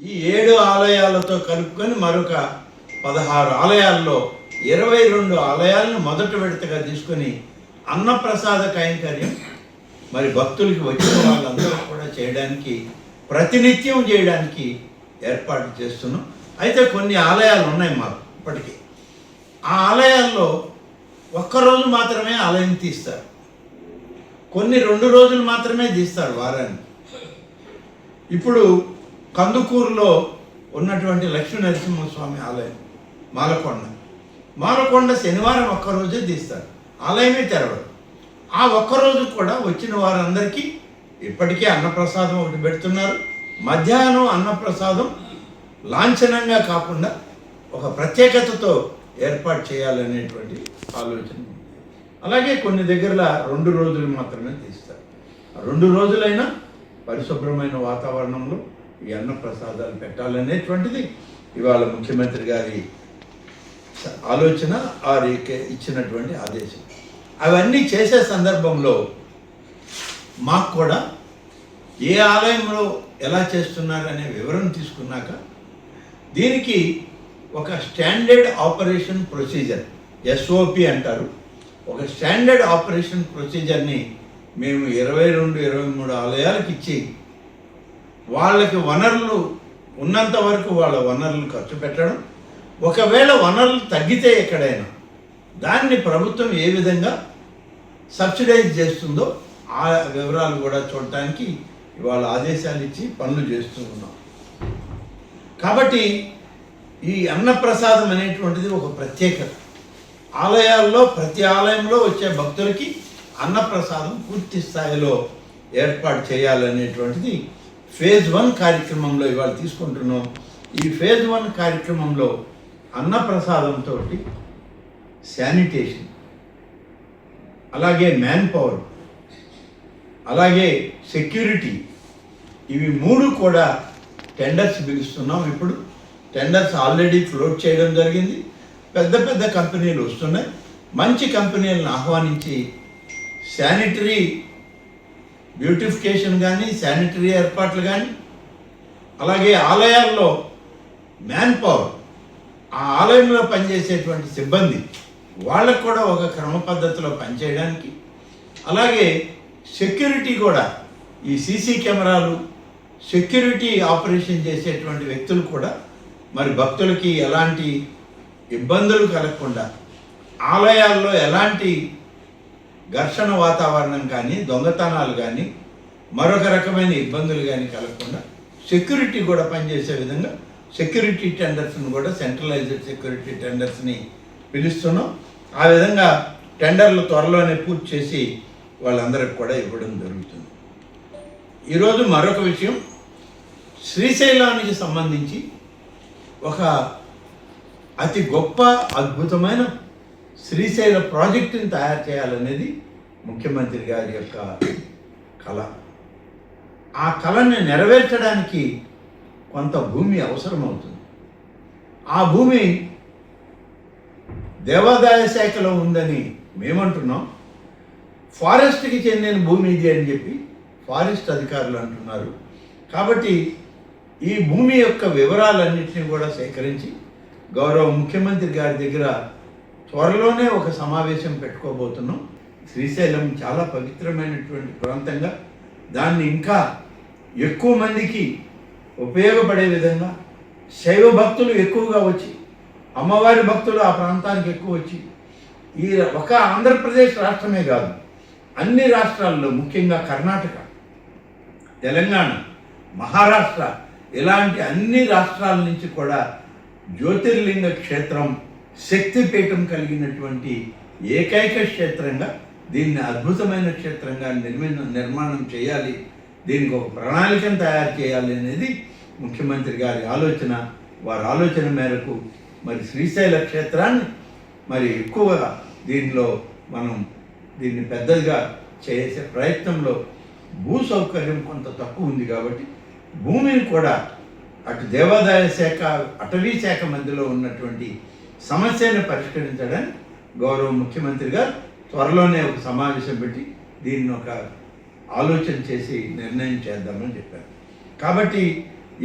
ఈ ఏడు ఆలయాలతో కలుపుకొని మరొక పదహారు ఆలయాల్లో ఇరవై రెండు ఆలయాలను మొదటి విడతగా తీసుకొని అన్నప్రసాద కైంకర్యం మరి భక్తులకి వచ్చిన వాళ్ళందరూ కూడా చేయడానికి ప్రతినిత్యం చేయడానికి ఏర్పాటు చేస్తున్నాం. అయితే కొన్ని ఆలయాలు ఉన్నాయి మాకు ఇప్పటికీ. ఆ ఆలయాల్లో ఒక్కరోజు మాత్రమే ఆలయం తీస్తారు. కొన్ని రెండు రోజులు మాత్రమే తీస్తారు వారానికి. ఇప్పుడు కందుకూరులో ఉన్నటువంటి లక్ష్మీ నరసింహస్వామి ఆలయం మాలకొండ. మాలకొండ శనివారం ఒక్కరోజే తీస్తారు. ఆలయమే తెరవరు ఆ ఒక్కరోజు కూడా వచ్చిన వారందరికీ ఇప్పటికే అన్నప్రసాదం ఒకటి పెడుతున్నారు. మధ్యాహ్నం అన్నప్రసాదం లాంఛనంగా కాకుండా ఒక ప్రత్యేకతతో ఏర్పాటు చేయాలనేటువంటి ఆలోచన అలాగే కొన్ని దగ్గరలో రెండు రోజులు మాత్రమే తీస్తారు. రెండు రోజులైనా పరిశుభ్రమైన వాతావరణంలో ఈ అన్న ప్రసాదాలు పెట్టాలనేటువంటిది ఇవాళ ముఖ్యమంత్రి గారి ఆలోచన వారికి ఇచ్చినటువంటి ఆదేశం. అవన్నీ చేసే సందర్భంలో మాకు కూడా ఏ ఆలయంలో ఎలా చేస్తున్నారు అనే తీసుకున్నాక దీనికి ఒక స్టాండర్డ్ ఆపరేషన్ ప్రొసీజర్ ఎస్ఓపి అంటారు. ఒక స్టాండర్డ్ ఆపరేషన్ ప్రొసీజర్ని మేము ఇరవై రెండు ఇరవై మూడు ఆలయాలకు ఇచ్చి వాళ్ళకి వనరులు ఉన్నంత వరకు వాళ్ళ వనరులు ఖర్చు పెట్టడం. ఒకవేళ వనరులు తగ్గితే ఎక్కడైనా దాన్ని ప్రభుత్వం ఏ విధంగా సబ్సిడైజ్ చేస్తుందో ఆ వివరాలు కూడా చూడటానికి ఇవాళ ఆదేశాలు ఇచ్చి పనులు చేస్తూ ఉన్నాం. కాబట్టి ఈ అన్నప్రసాదం అనేటువంటిది ఒక ప్రత్యేకత. ఆలయాల్లో ప్రతి ఆలయంలో వచ్చే భక్తులకి అన్నప్రసాదం పూర్తి స్థాయిలో ఏర్పాటు చేయాలనేటువంటిది ఫేజ్ వన్ కార్యక్రమంలో ఇవాళ తీసుకుంటున్నాం. ఈ ఫేజ్ వన్ కార్యక్రమంలో అన్నప్రసాదంతో శానిటేషన్ అలాగే మ్యాన్ పవర్ అలాగే సెక్యూరిటీ ఇవి మూడు కూడా టెండర్స్ పిలుస్తున్నాం. ఇప్పుడు టెండర్స్ ఆల్రెడీ ఫ్లోట్ చేయడం జరిగింది. పెద్ద పెద్ద కంపెనీలు వస్తున్నాయి. మంచి కంపెనీలను ఆహ్వానించి శానిటరీ బ్యూటిఫికేషన్ కానీ శానిటరీ ఏర్పాట్లు కానీ అలాగే ఆలయాల్లో మ్యాన్ పవర్ ఆ ఆలయంలో పనిచేసేటువంటి సిబ్బంది వాళ్ళకు కూడా ఒక క్రమ పద్ధతిలో పనిచేయడానికి అలాగే సెక్యూరిటీ కూడా ఈ సీసీ కెమెరాలు సెక్యూరిటీ ఆపరేషన్ చేసేటువంటి వ్యక్తులు కూడా మరి భక్తులకి ఎలాంటి ఇబ్బందులు కలగకుండా ఆలయాల్లో ఎలాంటి ఘర్షణ వాతావరణం కానీ దొంగతనాలు కానీ మరొక రకమైన ఇబ్బందులు కానీ కలగకుండా సెక్యూరిటీ కూడా పనిచేసే విధంగా సెక్యూరిటీ టెండర్స్ని కూడా సెంట్రలైజ్డ్ సెక్యూరిటీ టెండర్స్ని పిలుస్తున్నాం. ఆ విధంగా టెండర్లు త్వరలోనే పూర్తి చేసి వాళ్ళందరికి కూడా ఇవ్వడం జరుగుతుంది. ఈరోజు మరొక విషయం శ్రీశైలానికి సంబంధించి ఒక అతి గొప్ప అద్భుతమైన శ్రీశైల ప్రాజెక్టుని తయారు చేయాలనేది ముఖ్యమంత్రి గారి యొక్క కళ. ఆ కళని నెరవేర్చడానికి కొంత భూమి అవసరమవుతుంది. ఆ భూమి దేవాదాయ శాఖలో ఉందని మేమంటున్నాం. ఫారెస్ట్కి చెందిన భూమి ఇది అని చెప్పి ఫారెస్ట్ అధికారులు అంటున్నారు. కాబట్టి ఈ భూమి యొక్క వివరాలన్నింటినీ కూడా సేకరించి గౌరవ ముఖ్యమంత్రి గారి దగ్గర త్వరలోనే ఒక సమావేశం పెట్టుకోబోతున్నాం. శ్రీశైలం చాలా పవిత్రమైనటువంటి ప్రాంతంగా దాన్ని ఇంకా ఎక్కువ మందికి ఉపయోగపడే విధంగా శైవ భక్తులు ఎక్కువగా వచ్చి అమ్మవారి భక్తులు ఆ ప్రాంతానికి ఎక్కువ వచ్చి ఈ ఒక ఆంధ్రప్రదేశ్ రాష్ట్రమే కాదు అన్ని రాష్ట్రాల్లో ముఖ్యంగా కర్ణాటక తెలంగాణ మహారాష్ట్ర ఇలాంటి అన్ని రాష్ట్రాల నుంచి కూడా జ్యోతిర్లింగ క్షేత్రం శక్తిపీఠం కలిగినటువంటి ఏకైక క్షేత్రంగా దీన్ని అద్భుతమైన క్షేత్రంగా నిర్మిన నిర్మాణం చేయాలి దీనికి ఒక ప్రణాళికను తయారు చేయాలి అనేది ముఖ్యమంత్రి గారి ఆలోచన. వారి ఆలోచన మేరకు మరి శ్రీశైల క్షేత్రాన్ని మరి ఎక్కువగా దీనిలో మనం దీన్ని పెద్దదిగా చేసే ప్రయత్నంలో భూ సౌకర్యం కొంత తక్కువ ఉంది కాబట్టి భూమిని కూడా అటు దేవాదాయ శాఖ అటవీ శాఖ మధ్యలో ఉన్నటువంటి సమస్యను పరిష్కరించడానికి గౌరవ ముఖ్యమంత్రి గారు త్వరలోనే ఒక సమావేశం పెట్టి దీన్ని ఒక ఆలోచన చేసి నిర్ణయం చేద్దామని చెప్పారు. కాబట్టి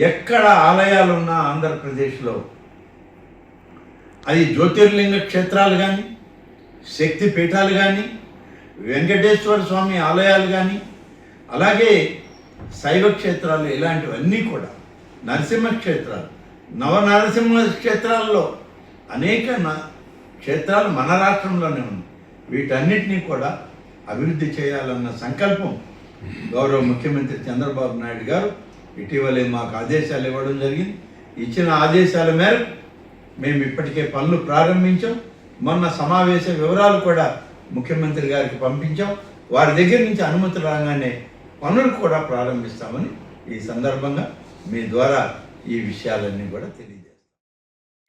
ఎక్కడ ఆలయాలు ఉన్నా ఆంధ్రప్రదేశ్లో అది జ్యోతిర్లింగ క్షేత్రాలు కానీ శక్తి పీఠాలు కానీ వెంకటేశ్వర స్వామి ఆలయాలు కానీ అలాగే శైవ క్షేత్రాలు ఇలాంటివన్నీ కూడా నరసింహ క్షేత్రాలు నవనరసింహ క్షేత్రాల్లో అనేక క్షేత్రాలు మన రాష్ట్రంలోనే ఉన్నాయి. వీటన్నిటినీ కూడా అభివృద్ధి చేయాలన్న సంకల్పం గౌరవ ముఖ్యమంత్రి చంద్రబాబు నాయుడు గారు ఇటీవలే మాకు ఆదేశాలు ఇవ్వడం జరిగింది. ఇచ్చిన ఆదేశాల మేరకు మేము ఇప్పటికే పనులు ప్రారంభించాం. మొన్న సమావేశ వివరాలు కూడా ముఖ్యమంత్రి గారికి పంపించాం. వారి దగ్గర నుంచి అనుమతి రాగానే పనులు కూడా ప్రారంభిస్తామని ఈ సందర్భంగా మీ ద్వారా ఈ విషయాలన్నీ కూడా తెలియ